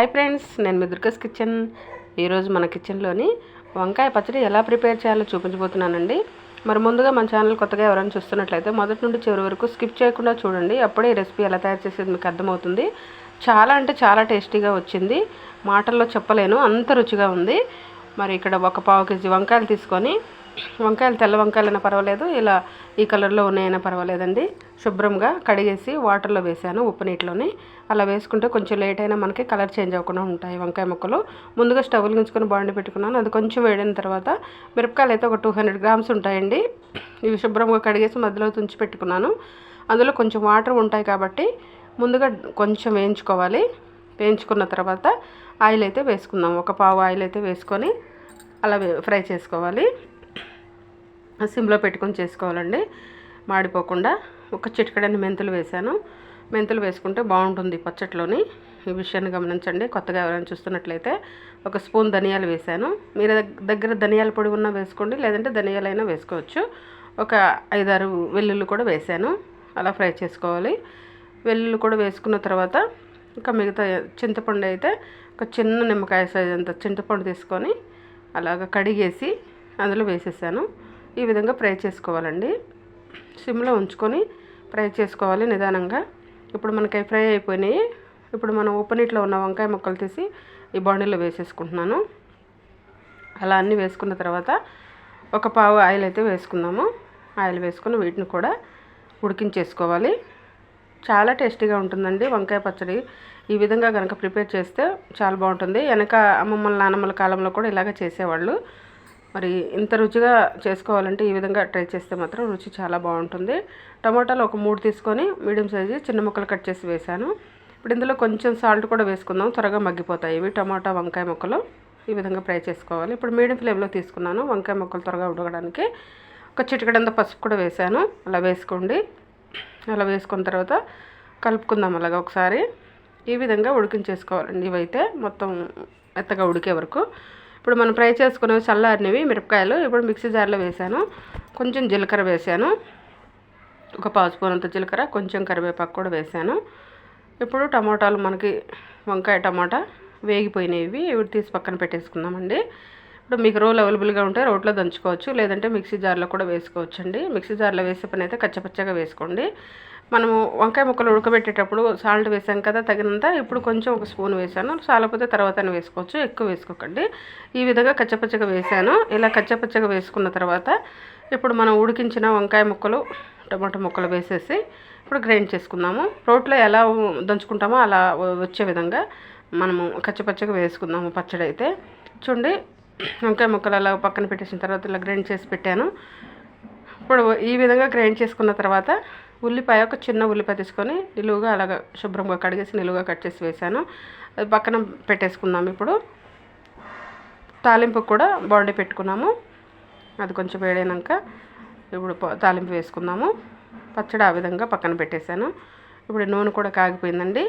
Hi friends నేను మీ దుర్గస్ kitchen. ఈరోజు మన కిచెన్లోని వంకాయ పచ్చడి ఎలా ప్రిపేర్ చేయాలో చూపించబోతున్నానండి. మరి ముందుగా మన ఛానల్ కొత్తగా ఎవరైనా చూస్తున్నట్లయితే మొదటి నుండి చివరి వరకు స్కిప్ చేయకుండా చూడండి. అప్పుడే ఈ రెసిపీ ఎలా తయారు చేసేది మీకు అర్థమవుతుంది. చాలా అంటే చాలా టేస్టీగా వచ్చింది. మాటల్లో చెప్పలేను అంత రుచిగా ఉంది. మరి ఇక్కడ ఒక పావు కేజీ వంకాయలు తీసుకొని వంకాయలు తెల్ల వంకాయలైనా పర్వాలేదు. ఇలా ఈ కలర్లో ఉన్నాయైనా పర్వాలేదండి. శుభ్రంగా కడిగేసి వాటర్లో వేసాను ఉప్పు నీటిలోని. అలా వేసుకుంటే కొంచెం లేట్ అయినా మనకి కలర్ చేంజ్ అవ్వకుండా ఉంటాయి వంకాయ ముక్కలు. ముందుగా స్టవ్లు గుంచుకొని బాండి పెట్టుకున్నాను. అది కొంచెం వేడిన తర్వాత మిరపకాయలు అయితే ఒక టూ హండ్రెడ్ గ్రామ్స్ ఉంటాయండి. ఇవి శుభ్రంగా కడిగేసి మధ్యలో తుంచి పెట్టుకున్నాను. అందులో కొంచెం వాటర్ ఉంటాయి కాబట్టి ముందుగా కొంచెం వేయించుకోవాలి. వేయించుకున్న తర్వాత ఆయిల్ అయితే వేసుకుందాం. ఒక పావు ఆయిల్ అయితే వేసుకొని అలా ఫ్రై చేసుకోవాలి. సిమ్లో పెట్టుకొని చేసుకోవాలండి. మాడిపోకుండా ఒక చిటికడని మెంతులు వేసాను మెంతులు వేసుకుంటే బాగుంటుంది పచ్చట్లోని. ఈ విషయాన్ని గమనించండి. కొత్తగా ఎవరైనా చూస్తున్నట్లయితే ఒక స్పూన్ ధనియాలు వేసాను మీరు దగ్గర ధనియాల పొడి ఉన్నా వేసుకోండి లేదంటే ధనియాలైనా వేసుకోవచ్చు. ఒక ఐదారు వెల్లుల్లి కూడా వేసాను అలా ఫ్రై చేసుకోవాలి. వెల్లుల్లి కూడా వేసుకున్న తర్వాత ఇంకా మిగతా చింతపండు అయితే ఒక చిన్న నిమ్మకాయ సైజ్ అంత చింతపండు తీసుకొని అలాగ కడిగేసి అందులో వేసేసాను. ఈ విధంగా ఫ్రై చేసుకోవాలండి. సిమ్లో ఉంచుకొని ఫ్రై చేసుకోవాలి నిదానంగా. ఇప్పుడు మనకి ఫ్రై అయిపోయినాయి. ఇప్పుడు మనం ఉప్పు ఉన్న వంకాయ ముక్కలు తీసి ఈ బాండీలో వేసేసుకుంటున్నాను. అలా అన్నీ వేసుకున్న తర్వాత ఒక పావు ఆయిల్ అయితే వేసుకుందాము. ఆయిల్ వేసుకుని వీటిని కూడా ఉడికించేసుకోవాలి. చాలా టేస్టీగా ఉంటుందండి వంకాయ పచ్చడి. ఈ విధంగా కనుక ప్రిపేర్ చేస్తే చాలా బాగుంటుంది. వెనక అమ్మమ్మల నానమ్మల కాలంలో కూడా ఇలాగ చేసేవాళ్ళు. మరి ఇంత రుచిగా చేసుకోవాలంటే ఈ విధంగా ట్రై చేస్తే మాత్రం రుచి చాలా బాగుంటుంది. టమాటాలు ఒక మూడు తీసుకొని మీడియం సైజు చిన్న ముక్కలు కట్ చేసి వేసాను ఇప్పుడు ఇందులో కొంచెం సాల్ట్ కూడా వేసుకుందాం. త్వరగా మగ్గిపోతాయి ఇవి టమాటా వంకాయ ముక్కలు. ఈ విధంగా ఫ్రై చేసుకోవాలి. ఇప్పుడు మీడియం ఫ్లేమ్లో తీసుకున్నాను. వంకాయ ముక్కలు త్వరగా ఉడకడానికి ఒక చిటికడంత పసుపు కూడా వేసాను అలా వేసుకోండి. అలా వేసుకున్న తర్వాత కలుపుకుందాం అలాగా ఒకసారి. ఈ విధంగా ఉడికించేసుకోవాలండి ఇవైతే. మొత్తం మెత్తగా ఉడికే వరకు. ఇప్పుడు మనం ఫ్రై చేసుకునేవి చల్లారినవి మిరపకాయలు ఇప్పుడు మిక్సీ జార్లో వేసాను కొంచెం జీలకర్ర వేసాను ఒక పావు స్పూన్ అంత జీలకర్ర కొంచెం కరివేపాకు కూడా వేసాను ఇప్పుడు టమాటాలు మనకి వంకాయ టమాటా వేగిపోయినవి ఇవి. తీసి పక్కన పెట్టేసుకుందామండి. ఇప్పుడు మీకు రోల్ అవైలబుల్గా ఉంటే రోట్లో దంచుకోవచ్చు. లేదంటే మిక్సీ జార్లో కూడా వేసుకోవచ్చు అండి మిక్సీ జార్లో వేసే పని అయితే కచ్చపచ్చగా వేసుకోండి. మనము వంకాయ ముక్కలు ఉడకబెట్టేటప్పుడు సాల్ట్ వేసాం కదా తగినంత ఇప్పుడు కొంచెం ఒక స్పూన్ వేసాను. చాలకపోతే తర్వాత వేసుకోవచ్చు ఎక్కువ వేసుకోకండి. ఈ విధంగా కచ్చపచ్చగా వేసాను. ఇలా కచ్చపచ్చగా వేసుకున్న తర్వాత ఇప్పుడు మనం ఉడికించిన వంకాయ ముక్కలు టమాటా ముక్కలు వేసేసి ఇప్పుడు గ్రైండ్ చేసుకుందాము. రోట్లో ఎలా దంచుకుంటామో అలా వచ్చే విధంగా మనము కచ్చపచ్చగా వేసుకుందాము పచ్చడి అయితే చూడండి వంకాయ ముక్కలు అలా పక్కన పెట్టేసిన తర్వాత ఇలా గ్రైండ్ చేసి పెట్టాను. ఇప్పుడు ఈ విధంగా గ్రైండ్ చేసుకున్న తర్వాత ఉల్లిపాయ ఒక చిన్న ఉల్లిపాయ తీసుకొని నిలువుగా అలాగ శుభ్రంగా కడిగేసి నిలువుగా కట్ చేసి వేసాను అది పక్కన పెట్టేసుకుందాం ఇప్పుడు. తాలింపు కూడా బాండి పెట్టుకున్నాము. అది కొంచెం వేడైనాక ఇప్పుడు తాలింపు వేసుకుందాము పచ్చడి ఆ విధంగా పక్కన పెట్టేశాను. ఇప్పుడు నూనె కూడా కాగిపోయిందండి.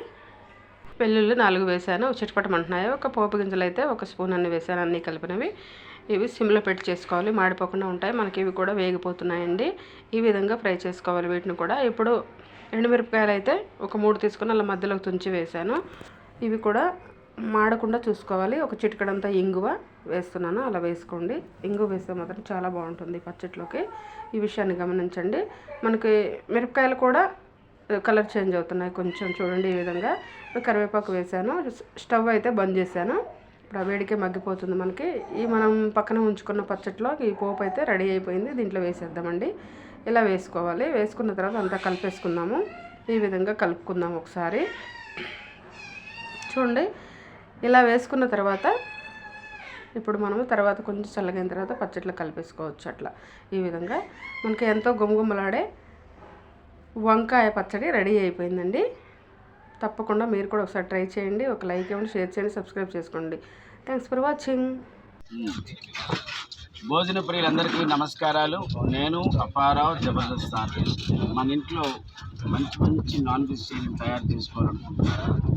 వెల్లుల్లి నాలుగు వేసాను చిట్పటమంటున్నాయి ఒక పోపు గింజలు అయితే ఒక స్పూన్ అన్ని వేసాను అన్నీ కలిపినవి. ఇవి సిమ్లో పెట్టి చేసుకోవాలి. మాడిపోకుండా ఉంటాయి. మనకి ఇవి కూడా వేగిపోతున్నాయండి. ఈ విధంగా ఫ్రై చేసుకోవాలి వీటిని కూడా. ఇప్పుడు ఎండుమిరపకాయలు అయితే ఒక మూడు తీసుకొని అలా మధ్యలోకి తుంచి వేసాను ఇవి కూడా మాడకుండా చూసుకోవాలి. ఒక చిటికడంతా ఇంగువ వేస్తున్నాను. అలా వేసుకోండి. ఇంగువ వేస్తే మాత్రం చాలా బాగుంటుంది పచ్చట్లోకి. ఈ విషయాన్ని గమనించండి. మనకి మిరపకాయలు కూడా కలర్ చేంజ్ అవుతున్నాయి. కొంచెం చూడండి ఈ విధంగా. కరివేపాకు వేసాను స్టవ్ అయితే బంద్ చేశాను. ఇప్పుడు ఆ వేడికే మగ్గిపోతుంది మనకి. ఈ మనం పక్కన ఉంచుకున్న పచ్చట్లో ఈ పోపు అయితే రెడీ అయిపోయింది. దీంట్లో వేసేద్దామండి. ఇలా వేసుకోవాలి. వేసుకున్న తర్వాత అంతా కలిపేసుకుందాము. ఈ విధంగా కలుపుకుందాం ఒకసారి. చూడండి. ఇలా వేసుకున్న తర్వాత ఇప్పుడు మనము తర్వాత కొంచెం చల్లగైన తర్వాత పచ్చట్లో కలిపేసుకోవచ్చు అట్లా. ఈ విధంగా మనకి ఎంతో గుమగుమలాడే వంకాయ పచ్చడి రెడీ అయిపోయిందండి. తప్పకుండా మీరు కూడా ఒకసారి ట్రై చేయండి. ఒక లైక్ ఇవ్వండి షేర్ చేయండి సబ్స్క్రైబ్ చేసుకోండి. థ్యాంక్స్ ఫర్ వాచింగ్ భోజన ప్రియులందరికీ నమస్కారాలు. నేను అపారావు జబర్దస్త్ ఆర్టిస్ట్. మన ఇంట్లో మంచి మంచి నాన్ వెజిటేరియన్ తయారు చేసుకోవాలనుకుంటున్నాను